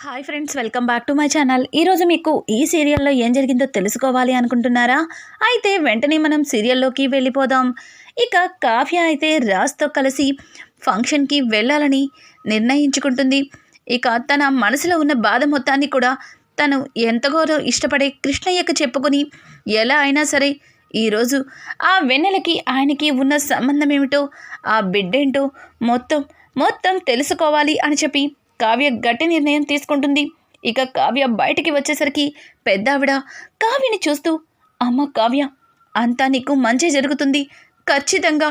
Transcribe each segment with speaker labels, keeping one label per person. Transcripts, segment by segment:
Speaker 1: Hi friends welcome back to my channel ఈరోజు మీకు ఈ సీరియల్లో ఏం జరిగిందో తెలుసుకోవాలి అనుకుంటున్నారా? అయితే వెంటనే మనం సీరియల్లోకి వెళ్ళిపోదాం. ఇక కావ్య అయితే రాజ్తో కలిసి ఫంక్షన్కి వెళ్ళాలని నిర్ణయించుకుంటుంది. ఇక తన మనసులో ఉన్న బాధ మొత్తాన్ని కూడా తను ఎంతగానో ఇష్టపడే కృష్ణయ్యకు చెప్పుకొని ఎలా అయినా సరే ఈరోజు ఆ వెన్నెలకి ఆయనకి ఉన్న సంబంధం ఏమిటో ఆ బిడ్డేంటో మొత్తం మొత్తం తెలుసుకోవాలి అని చెప్పి కావ్య గట్టి నిర్ణయం తీసుకుంటుంది. ఇక కావ్య బయటికి వచ్చేసరికి పెద్దావిడ కావ్యని చూస్తూ అమ్మ కావ్య అంతా నీకు మంచి జరుగుతుంది. ఖచ్చితంగా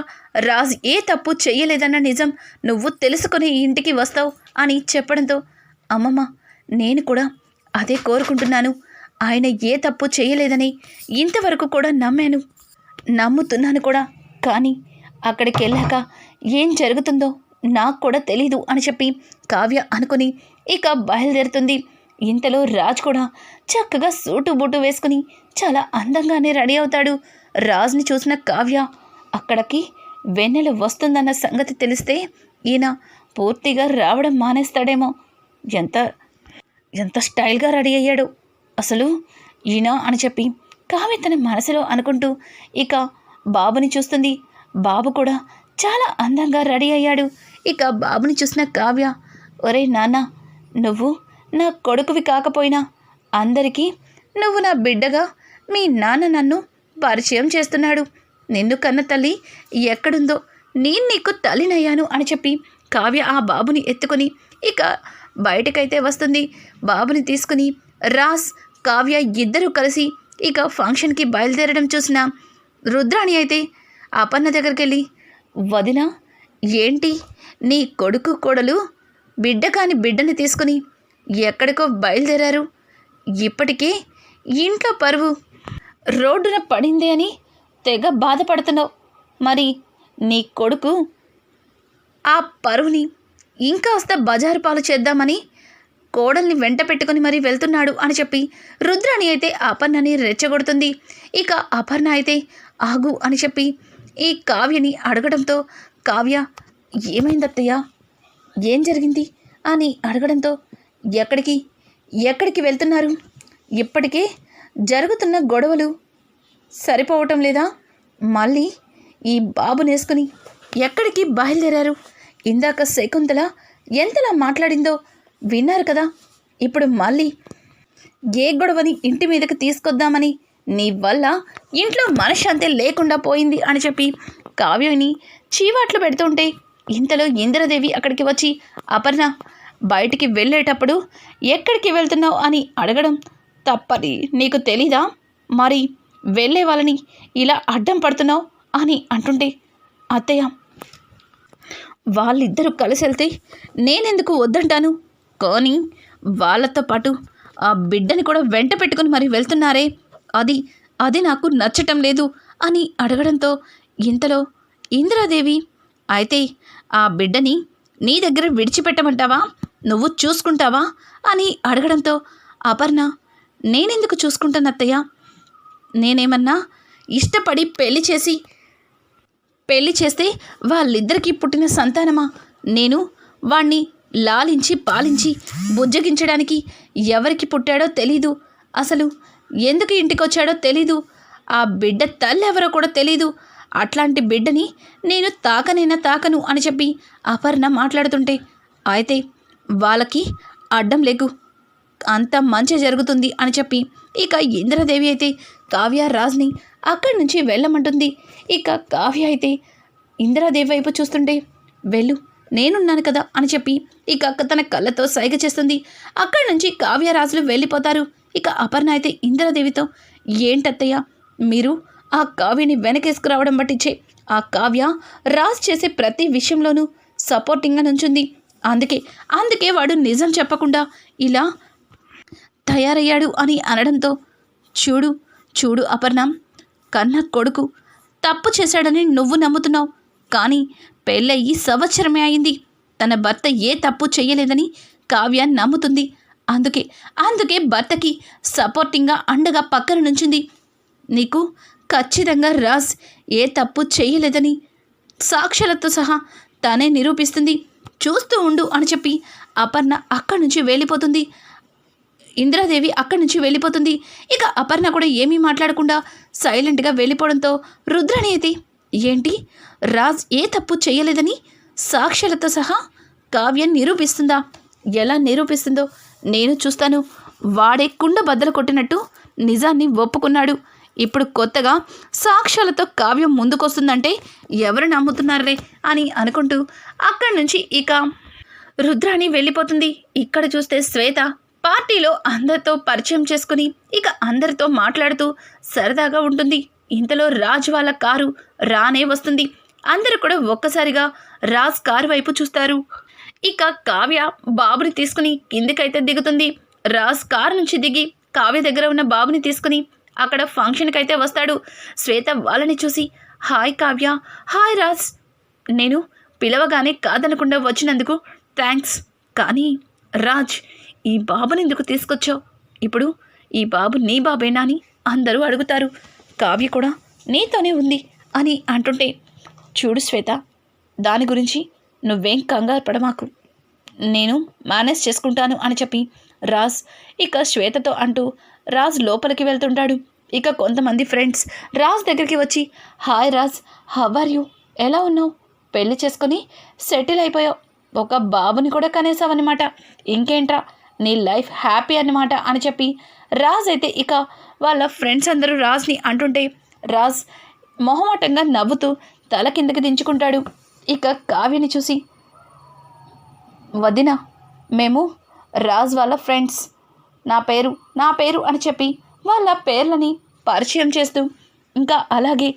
Speaker 1: రాజ్ ఏ తప్పు చెయ్యలేదన్న నిజం నువ్వు తెలుసుకుని ఇంటికి వస్తావు అని చెప్పడంతో అమ్మమ్మ నేను కూడా అదే కోరుకుంటున్నాను. ఆయన ఏ తప్పు చేయలేదని ఇంతవరకు కూడా నమ్మాను. నమ్ముతున్నాను కూడా. కానీ అక్కడికి వెళ్ళాక ఏం జరుగుతుందో నాకు కూడా తెలీదు అని చెప్పి కావ్య అనుకుని ఇక బయలుదేరుతుంది. ఇంతలో రాజ్ కూడా చక్కగా సూటు బూటు వేసుకుని చాలా అందంగానే రెడీ అవుతాడు. రాజ్ని చూసిన కావ్య అక్కడికి వెన్నెల వస్తుందన్న సంగతి తెలిస్తే ఈయన పూర్తిగా రావడం మానేస్తాడేమో. ఎంత ఎంత స్టైల్గా రెడీ అయ్యాడు. అసలు ఈయన అని చెప్పి కావ్య తన మనసులో అనుకుంటూ ఇక బాబుని చూస్తుంది. బాబు కూడా చాలా అందంగా రెడీ అయ్యాడు. ఇక బాబుని చూసిన కావ్య ఒరే నాన్న నువ్వు నా కొడుకువి కాకపోయినా అందరికీ నువ్వు నా బిడ్డగా మీ నాన్న నన్ను పరిచయం చేస్తున్నాడు. నిన్ను కన్న తల్లి ఎక్కడుందో నేను నీకు తల్లినయ్యాను అని చెప్పి కావ్య ఆ బాబుని ఎత్తుకొని ఇక బయటకైతే వస్తుంది. బాబుని తీసుకుని రాస్ కావ్య ఇద్దరూ కలిసి ఇక ఫంక్షన్కి బయలుదేరడం చూసిన రుద్రాణి అయితే అపర్ణ దగ్గరికి వెళ్ళి వదిన ఏంటి? నీ కొడుకు కోడలు బిడ్డ కాని బిడ్డని తీసుకుని ఎక్కడికో బయలుదేరారు. ఇప్పటికే ఇంట్లో పరువు. రోడ్డున పడింది అని తెగ బాధపడుతున్నావు. మరి నీ కొడుకు ఆ పరువుని ఇంకా వస్తే బజారు పాలు చేద్దామని కోడల్ని వెంట పెట్టుకుని మరీ వెళ్తున్నాడు అని చెప్పి రుద్రాణి అయితే అపర్ణని రెచ్చగొడుతుంది. ఇక అపర్ణ అయితే ఆగు అని చెప్పి ఈ కావ్యని అడగడంతో కావ్య ఏమైందత్తయ్య? ఏం జరిగింది? అని అడగడంతో ఎక్కడికి? ఎక్కడికి వెళ్తున్నారు? ఇప్పటికే జరుగుతున్న గొడవలు సరిపోవటం లేదా? మళ్ళీ ఈ బాబునేసుకుని ఎక్కడికి బయలుదేరారు? ఇందాక శకుంతల ఎంతలా మాట్లాడిందో విన్నారు కదా? ఇప్పుడు మళ్ళీ ఏ గొడవని ఇంటి మీదకి తీసుకొద్దామని నీ వల్ల ఇంట్లో మనశ్శాంతి లేకుండా పోయింది అని చెప్పి కావ్యని చీవాట్లు పెడుతుంటే ఇంతలో ఇంద్రదేవి అక్కడికి వచ్చి అపర్ణ బయటికి వెళ్ళేటప్పుడు ఎక్కడికి వెళ్తున్నావు? అని అడగడం తప్పది. నీకు తెలీదా? మరి వెళ్ళే వాళ్ళని ఇలా అడ్డం పడుతున్నావు అని అంటుంటే అత్తయ్య వాళ్ళిద్దరూ కలిసి వెళ్తే నేనెందుకు వద్దంటాను? కానీ వాళ్ళతో పాటు ఆ బిడ్డని కూడా వెంట పెట్టుకుని మరి వెళ్తున్నారే అది అది నాకు నచ్చటం లేదు అని అడగడంతో ఇంతలో ఇందిరాదేవి అయితే ఆ బిడ్డని నీ దగ్గర విడిచిపెట్టమంటావా? నువ్వు చూసుకుంటావా? అని అడగడంతో అపర్ణ నేనెందుకు చూసుకుంటాను అత్తయ్య నేనేమన్నా ఇష్టపడి పెళ్ళి చేసి పెళ్ళి చేస్తే వాళ్ళిద్దరికీ పుట్టిన సంతానమా? నేను వాణ్ణి లాలించి పాలించి బుజ్జగించడానికి ఎవరికి పుట్టాడో తెలీదు. అసలు ఎందుకు ఇంటికి వచ్చాడో తెలీదు. ఆ బిడ్డ తల్లి ఎవరో కూడా తెలీదు. అట్లాంటి బిడ్డని నేను తాకనైనా తాకను అని చెప్పి అపర్ణ మాట్లాడుతుంటే అయితే వాళ్ళకి అడ్డం లేకు. అంత మంచి జరుగుతుంది అని చెప్పి ఇక ఇంద్రదేవి అయితే కావ్య రాజ్ని అక్కడి నుంచి వెళ్ళమంటుంది. ఇక కావ్య అయితే ఇందిరాదేవి వైపు చూస్తుంటే వెళ్ళు నేనున్నాను కదా అని చెప్పి ఇక అక్క తన కళ్ళతో సైగ చేస్తుంది. అక్కడి నుంచి కావ్యరాజులు వెళ్ళిపోతారు. ఇక అపర్ణ అయితే ఇంద్రదేవితో ఏంటత్తయ్య మీరు ఆ కావ్యని వెనకేసుకురావడం పట్టించే ఆ కావ్య రాజ్ చేసే ప్రతి విషయంలోనూ సపోర్టింగ్గా నుంచుంది. అందుకే అందుకే వాడు నిజం చెప్పకుండా ఇలా తయారయ్యాడు అని అనడంతో చూడు చూడు అపర్ణ కన్న కొడుకు తప్పు చేశాడని నువ్వు నమ్ముతున్నావు. కానీ పెళ్ళయి సంవత్సరమే అయింది. తన భర్త ఏ తప్పు చేయలేదని కావ్య నమ్ముతుంది. అందుకే అందుకే భర్తకి సపోర్టింగ్గా అండగా పక్కన నుంచింది. నీకు ఖచ్చితంగా రాజ్ ఏ తప్పు చేయలేదని సాక్షులతో సహా తానే నిరూపిస్తుంది. చూస్తూ ఉండు అని చెప్పి అపర్ణ అక్కడి నుంచి వెళ్ళిపోతుంది. ఇందిరాదేవి అక్కడి నుంచి వెళ్ళిపోతుంది. ఇక అపర్ణ కూడా ఏమీ మాట్లాడకుండా సైలెంట్గా వెళ్ళిపోవడంతో రుద్రని అయితే ఏంటి? రాజ్ ఏ తప్పు చేయలేదని సాక్షులతో సహా కావ్యం నిరూపిస్తుందా? ఎలా నిరూపిస్తుందో నేను చూస్తాను. వాడే కుండ బద్దలు కొట్టినట్టు నిజాన్ని ఒప్పుకున్నాడు. ఇప్పుడు కొత్తగా సాక్ష్యాలతో కావ్యం ముందుకొస్తుందంటే ఎవరు నమ్ముతున్నారే అని అనుకుంటూ అక్కడి నుంచి ఇక రుద్రాణి వెళ్ళిపోతుంది. ఇక్కడ చూస్తే శ్వేత పార్టీలో అందరితో పరిచయం చేసుకుని ఇక అందరితో మాట్లాడుతూ సరదాగా ఉంటుంది. ఇంతలో రాజ్ వాళ్ళ కారు రానే వస్తుంది. అందరూ కూడా ఒక్కసారిగా రాజ్ కారు వైపు చూస్తారు. ఇక కావ్య బాబుని తీసుకుని కిందికైతే దిగుతుంది. రాజ్ కారు నుంచి దిగి కావ్య దగ్గర ఉన్న బాబుని తీసుకుని అక్కడ ఫంక్షన్కి అయితే వస్తాడు. శ్వేత వాళ్ళని చూసి హాయ్ కావ్య హాయ్ రాజ్. నేను పిలవగానే కాదనకుండా వచ్చినందుకు థ్యాంక్స్ కానీ రాజ్ ఈ బాబుని ఎందుకు తీసుకొచ్చావు? ఇప్పుడు ఈ బాబు నీ బాబేనా అని అందరూ అడుగుతారు. కావ్య కూడా నీతోనే ఉంది అని అంటుంటే చూడు శ్వేత దాని గురించి నువ్వేం కంగారు పడమాకు. నేను మేనేజ్ చేసుకుంటాను అని చెప్పి రాజ్ ఇక శ్వేతతో అంటూ రాజ్ లోపలికి వెళ్తుంటాడు. ఇక కొంతమంది ఫ్రెండ్స్ రాజ్ దగ్గరికి వచ్చి హాయ్ రాజ్ హవర్ యూ? ఎలా ఉన్నావు? పెళ్ళి చేసుకొని సెటిల్ అయిపోయావు. ఒక బాబుని కూడా కనేసావన్నమాట. ఇంకేంట్రా? నీ లైఫ్ హ్యాపీ అన్నమాట అని చెప్పి రాజ్ అయితే ఇక వాళ్ళ ఫ్రెండ్స్ అందరూ రాజ్ని అంటుంటే రాజ్ మొహమాటంగా నవ్వుతూ తల కిందకి దించుకుంటాడు. ఇక కావ్యని చూసి వదిన మేము రాజ్ వాళ్ళ ఫ్రెండ్స్. నా పేరు నా పేరు అని చెప్పి వాళ్ళ పేర్లని పరిచయం చేస్తూ ఇంకా అలాగే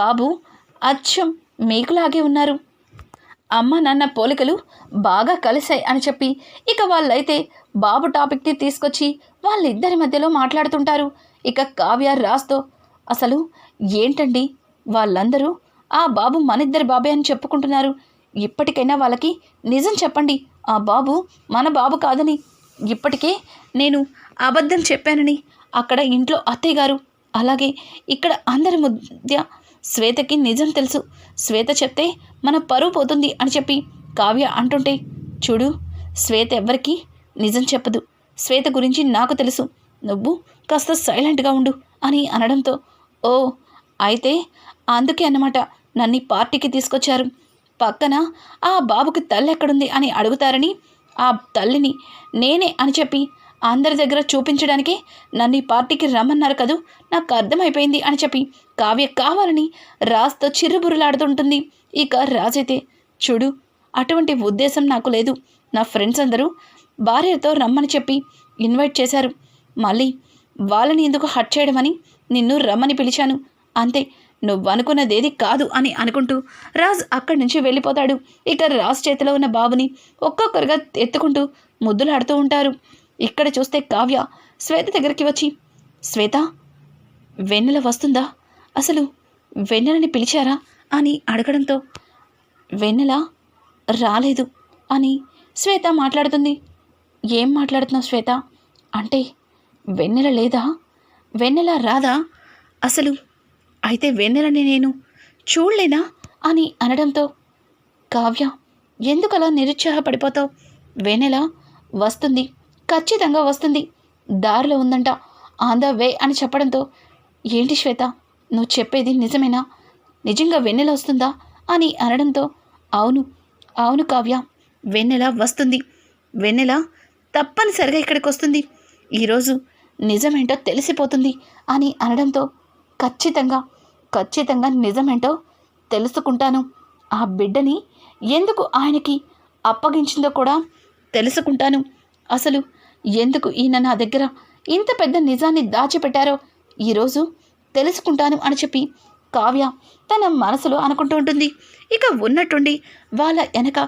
Speaker 1: బాబు అచ్చం మీకులాగే ఉన్నారు. అమ్మ నాన్న పోలికలు బాగా కలిశాయి అని చెప్పి ఇక వాళ్ళైతే బాబు టాపిక్ని తీసుకొచ్చి వాళ్ళిద్దరి మధ్యలో మాట్లాడుతుంటారు. ఇక కావ్య రాజ్తో అసలు ఏంటండి? వాళ్ళందరూ ఆ బాబు మనిద్దరి బాబే అని చెప్పుకుంటున్నారు. ఇప్పటికైనా వాళ్ళకి నిజం చెప్పండి. ఆ బాబు మన బాబు కాదని. ఇప్పటికే నేను అబద్ధం చెప్పానని అక్కడ ఇంట్లో అత్తయ్య గారు అలాగే ఇక్కడ అందరి మధ్య శ్వేతకి నిజం తెలుసు. శ్వేత చెప్తే మన పరువు పోతుంది అని చెప్పి కావ్య అంటుంటే చూడు శ్వేత ఎవ్వరికీ నిజం చెప్పదు. శ్వేత గురించి నాకు తెలుసు. నువ్వు కాస్త సైలెంట్గా ఉండు అని అనడంతో ఓ అయితే అందుకే అన్నమాట. నన్ను పార్టీకి తీసుకొచ్చారు. పక్కన ఆ బాబుకి తల్లి ఎక్కడుంది అని అడుగుతారని ఆ తల్లిని నేనే అని చెప్పి అందరి దగ్గర చూపించడానికి నన్ను ఈ పార్టీకి రమ్మన్నారు కదూ. నాకు అర్థమైపోయింది అని చెప్పి కావ్య కావాలని రాజ్తో చిరుబురులాడుతుంటుంది ఇక రాజైతే చూడు అటువంటి ఉద్దేశం నాకు లేదు. నా ఫ్రెండ్స్ అందరూ భార్యతో రమ్మని చెప్పి ఇన్వైట్ చేశారు. మళ్ళీ వాళ్ళని ఎందుకు హట్ చేయడమని నిన్ను రమ్మని పిలిచాను. అంతే నువ్వు అనుకున్నదేది కాదు అని అనుకుంటూ రాజ్ అక్కడి నుంచి వెళ్ళిపోతాడు. ఇక రాజ్ చేతిలో ఉన్న బాబుని ఒక్కొక్కరుగా ఎత్తుకుంటూ ముద్దులాడుతూ ఉంటారు. ఇక్కడ చూస్తే కావ్య శ్వేత దగ్గరికి వచ్చి శ్వేత వెన్నెల వస్తుందా? అసలు వెన్నెలని పిలిచారా? అని అడగడంతో వెన్నెల రాలేదు అని శ్వేత మాట్లాడుతుంది. ఏం మాట్లాడుతున్నావు శ్వేత? అంటే వెన్నెల లేదా? వెన్నెల రాదా? అసలు అయితే వెన్నెలని నేను చూడలేనా? అని అనడంతో కావ్య ఎందుకలా నిరుత్సాహపడిపోతావు? వెన్నెల వస్తుంది ఖచ్చితంగా వస్తుంది. దారిలో ఉందంట ఆన్ ద వే అని చెప్పడంతో ఏంటి శ్వేత నువ్వు చెప్పేది నిజమేనా? నిజంగా వెన్నెల వస్తుందా? అని అనడంతో అవును అవును కావ్య వెన్నెల వస్తుంది. వెన్నెల తప్పనిసరిగా ఇక్కడికి వస్తుంది. ఈరోజు నిజమేంటో తెలిసిపోతుంది అని అనడంతో ఖచ్చితంగా ఖచ్చితంగా నిజమేంటో తెలుసుకుంటాను. ఆ బిడ్డని ఎందుకు ఆయనకి అప్పగించిందో కూడా తెలుసుకుంటాను. అసలు ఎందుకు ఈయన నా దగ్గర ఇంత పెద్ద నిజాన్ని దాచిపెట్టారో ఈరోజు తెలుసుకుంటాను అని చెప్పి కావ్య తన మనసులో అనుకుంటూ ఉంటుంది. ఇక ఉన్నట్టుండి వాళ్ళ వెనక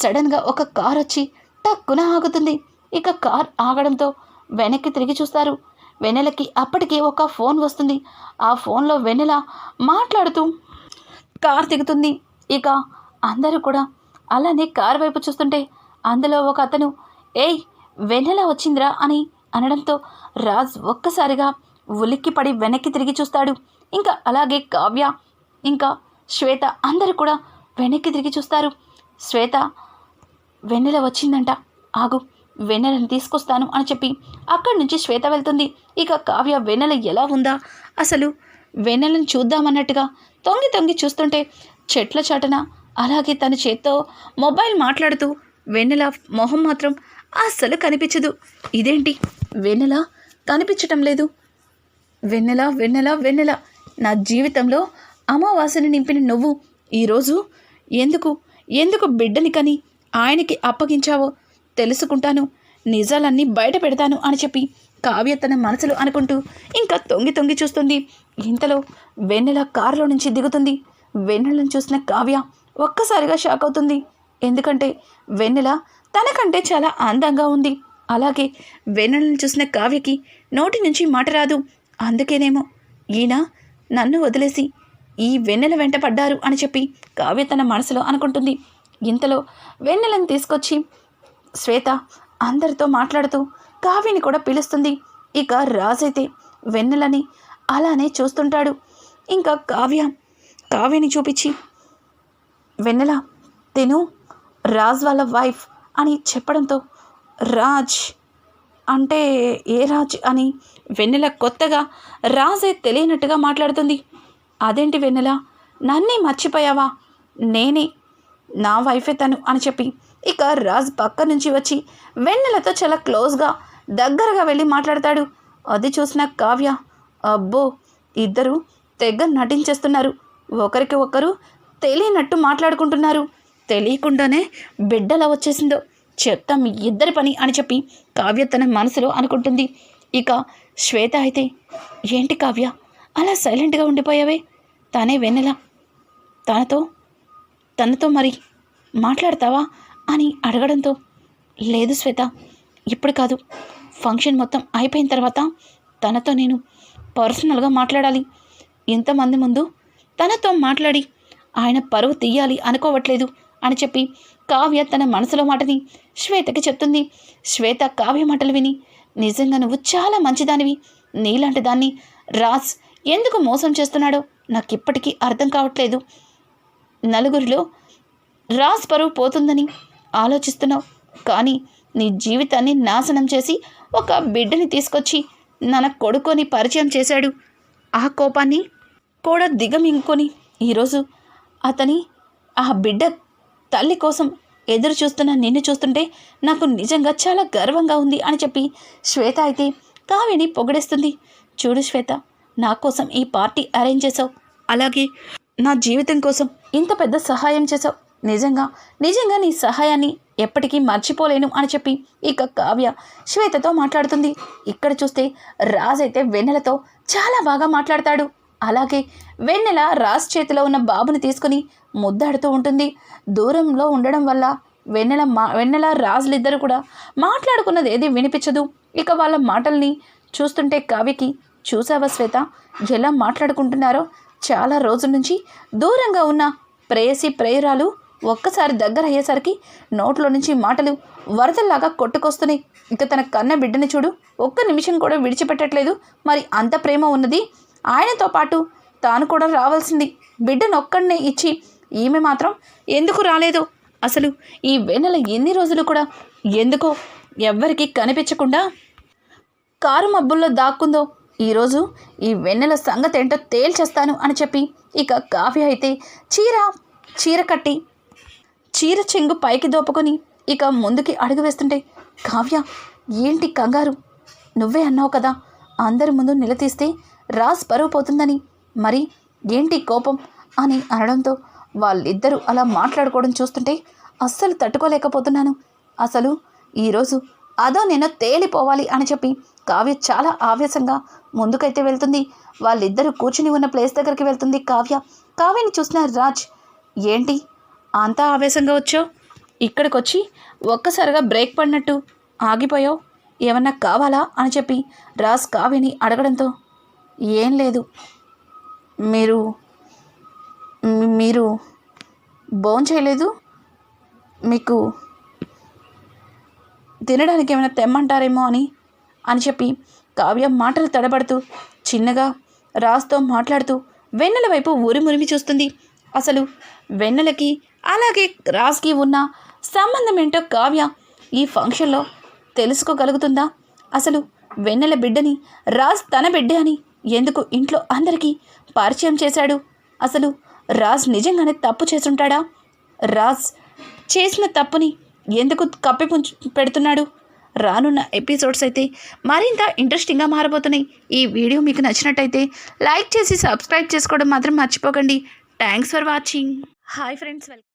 Speaker 1: సడన్గా ఒక కార్ వచ్చి టక్కున ఆగుతుంది. ఇక కార్ ఆగడంతో వెనక్కి తిరిగి చూస్తారు. వెన్నెలకి అప్పటికే ఒక ఫోన్ వస్తుంది. ఆ ఫోన్లో వెన్నెల మాట్లాడుతూ కార్ దిగుతుంది. ఇక అందరూ కూడా అలానే కార్ వైపు చూస్తుంటే అందులో ఒక అతను ఏయ్ వెన్నెల వచ్చిందిరా అని అనడంతో రాజ్ ఒక్కసారిగా ఉలిక్కిపడి వెనక్కి తిరిగి చూస్తాడు. ఇంకా అలాగే కావ్య ఇంకా శ్వేత అందరూ కూడా వెనక్కి తిరిగి చూస్తారు. శ్వేత వెన్నెల వచ్చిందంట. ఆగు వెన్నెలని తీసుకొస్తాను అని చెప్పి అక్కడి నుంచి శ్వేత వెళ్తుంది. ఇక కావ్య వెన్నెల ఎలా ఉందా? అసలు వెన్నెలను చూద్దామన్నట్టుగా తొంగి తొంగి చూస్తుంటే చెట్ల చాటన అలాగే తన చేత్తో మొబైల్ మాట్లాడుతూ వెన్నెల మొహం మాత్రం అస్సలు కనిపించదు. ఇదేంటి? వెన్నెల కనిపించటం లేదు. వెన్నెల వెన్నెల వెన్నెల. నా జీవితంలో అమావాసను నింపిన నువ్వు ఈరోజు ఎందుకు ఎందుకు బిడ్డని కని ఆయనకి అప్పగించావో? తెలుసుకుంటాను. నిజాలన్నీ బయట పెడతాను అని చెప్పి కావ్య తన మనసులో అనుకుంటూ ఇంకా తొంగి తొంగి చూస్తుంది. ఇంతలో వెన్నెల కారులో నుంచి దిగుతుంది. వెన్నెలను చూసిన కావ్య ఒక్కసారిగా షాక్ అవుతుంది. ఎందుకంటే వెన్నెల తనకంటే చాలా అందంగా ఉంది. అలాగే వెన్నెలను చూసిన కావ్యకి నోటి నుంచి మాట రాదు. అందుకేనేమో ఈయన నన్ను వదిలేసి ఈ వెన్నెల వెంట పడ్డారు అని చెప్పి కావ్య తన మనసులో అనుకుంటుంది. ఇంతలో వెన్నెలను తీసుకొచ్చి శ్వేత అందరితో మాట్లాడుతూ కావ్యని కూడా పిలుస్తుంది. ఇక రాజైతే వెన్నెలని అలానే చూస్తుంటాడు. ఇంకా కావ్య కావ్యని చూపించి వెన్నెల తిను. రాజ్ వాళ్ళ వైఫ్ అని చెప్పడంతో రాజ్ అంటే ఏ రాజ్ అని వెన్నెల కొత్తగా రాజే తెలియనట్టుగా మాట్లాడుతుంది. అదేంటి వెన్నెల? నన్నే మర్చిపోయావా? నేనే. నా వైఫే తను అని చెప్పి ఇక రాజ్ పక్క నుంచి వచ్చి వెన్నెలతో చాలా క్లోజ్గా దగ్గరగా వెళ్ళి మాట్లాడతాడు. అది చూసిన కావ్య అబ్బో ఇద్దరు తెగ నటించేస్తున్నారు. ఒకరికి ఒకరు తెలియనట్టు మాట్లాడుకుంటున్నారు. తెలియకుండానే బిడ్డలా వచ్చేసిందో. చెప్తా మీ ఇద్దరి పని అని చెప్పి కావ్య తన మనసులో అనుకుంటుంది. ఇక శ్వేత అయితే ఏంటి కావ్య అలా సైలెంట్గా ఉండిపోయావే? తానే వెన్నెల తనతో తనతో మరి మాట్లాడతావా? అని అడగడంతో లేదు శ్వేత ఇప్పుడు కాదు. ఫంక్షన్ మొత్తం అయిపోయిన తర్వాత తనతో నేను పర్సనల్గా మాట్లాడాలి. ఇంతమంది ముందు తనతో మాట్లాడి ఆయన పరువు తీయాలి అనుకోవట్లేదు అని చెప్పి కావ్య తన మనసులో మాటని శ్వేతకి చెప్తుంది. శ్వేత కావ్య మాటలు విని నిజంగా నువ్వు చాలా మంచిదానివి. నీలాంటి దాన్ని రాజ్ ఎందుకు మోసం చేస్తున్నాడో నాకు ఇప్పటికీ అర్థం కావట్లేదు. నలుగురిలో రాజ్ పరువు పోతుందని ఆలోచిస్తున్నావు. కానీ నీ జీవితాన్ని నాశనం చేసి ఒక బిడ్డని తీసుకొచ్చి నన్న కొడుకొని పరిచయం చేశాడు. ఆ కోపాన్ని కూడా దిగమింగుకొని ఈరోజు అతని ఆ బిడ్డ తల్లి కోసం ఎదురు చూస్తున్న నిన్ను చూస్తుంటే నాకు నిజంగా చాలా గర్వంగా ఉంది అని చెప్పి శ్వేత అయితే కావ్యని పొగడేస్తుంది. చూడు శ్వేత నా కోసం ఈ పార్టీ అరేంజ్ చేసావు అలాగే నా జీవితం కోసం ఇంత పెద్ద సహాయం చేసావు నిజంగా నిజంగా నీ సహాయాన్ని ఎప్పటికీ మర్చిపోలేను అని చెప్పి ఇక కావ్య శ్వేతతో మాట్లాడుతుంది. ఇక్కడ చూస్తే రాజ్ అయితే వెన్నెలతో చాలా బాగా మాట్లాడతాడు. అలాగే వెన్నెల రాజ్ చేతిలో ఉన్న బాబుని తీసుకుని ముద్దాడుతూ ఉంటుంది. దూరంలో ఉండడం వల్ల వెన్నెల మా వెన్నెల రాజులిద్దరు కూడా మాట్లాడుకున్నది ఏది వినిపించదు. ఇక వాళ్ళ మాటల్ని చూస్తుంటే కావ్యకి చూసావా శ్వేత ఎలా మాట్లాడుకుంటున్నారో? చాలా రోజుల నుంచి దూరంగా ఉన్న ప్రేయసి ప్రేయరాలు ఒక్కసారి దగ్గర అయ్యేసరికి నోట్లో నుంచి మాటలు వరదల్లాగా కొట్టుకొస్తున్నాయి. ఇక తన కన్న బిడ్డని చూడు ఒక్క నిమిషం కూడా విడిచిపెట్టట్లేదు. మరి అంత ప్రేమ ఉన్నది? ఆయనతో పాటు తాను కూడా రావాల్సింది. బిడ్డను ఒక్కడనే ఇచ్చి ఈమె మాత్రం ఎందుకు రాలేదు? అసలు ఈ వెన్నెల ఎన్ని రోజులు కూడా ఎందుకో ఎవ్వరికీ కనిపించకుండా కారు మబ్బుల్లో దాక్కుందో ఈరోజు ఈ వెన్నెల సంగతి ఏంటో తేల్చేస్తాను అని చెప్పి ఇక కాఫీ అయితే చీర చీర కట్టి చీర చెంగు పైకి దోపుకొని ఇక ముందుకి అడుగు వేస్తుంటే కావ్య ఏంటి కంగారు? నువ్వే అన్నావు కదా అందరి ముందు నిలదీస్తే రాజ్ పరువు పోతుందని. మరి ఏంటి కోపం? అని అనడంతో వాళ్ళిద్దరూ అలా మాట్లాడుకోవడం చూస్తుంటే అస్సలు తట్టుకోలేకపోతున్నాను. అసలు ఈరోజు అదో నేను తేలిపోవాలి అని చెప్పి కావ్య చాలా ఆవేశంగా ముందుకైతే వెళ్తుంది. వాళ్ళిద్దరూ కూర్చుని ఉన్న ప్లేస్ దగ్గరికి వెళ్తుంది కావ్య. కావ్యని చూసిన రాజ్ ఏంటి? అంతా ఆవేశంగా వచ్చావు? ఇక్కడికి వచ్చి ఒక్కసారిగా బ్రేక్ పడినట్టు ఆగిపోయావు? ఏమన్నా కావాలా అని చెప్పి రాజ్ కావ్యని అడగడంతో ఏం లేదు. మీరు మీరు బోన్ చేయలేదు? మీకు తినడానికి ఏమైనా తెమ్మంటారేమో అని అని చెప్పి కావ్య మాటలు తడబడుతూ చిన్నగా రాస్తో మాట్లాడుతూ వెన్నెల వైపు ఉరిమురిమి చూస్తుంది. అసలు వెన్నెలకి అలాగే రాజ్కి ఉన్న సంబంధం ఏంటో కావ్య ఈ ఫంక్షన్లో తెలుసుకోగలుగుతుందా? అసలు వెన్నెల బిడ్డని రాజ్ తన బిడ్డే అని ఎందుకు ఇంట్లో అందరికీ పరిచయం చేశాడు? అసలు రాజ్ నిజంగానే తప్పు చేస్తుంటాడా? రాజ్ చేసిన తప్పుని ఎందుకు కప్పి పెడుతున్నాడు? రానున్న ఎపిసోడ్స్ అయితే మరింత ఇంట్రెస్టింగ్గా మారబోతున్నాయి. ఈ వీడియో మీకు నచ్చినట్టయితే లైక్ చేసి సబ్స్క్రైబ్ చేసుకోవడం మాత్రం మర్చిపోకండి. Thanks for watching hi friends welcome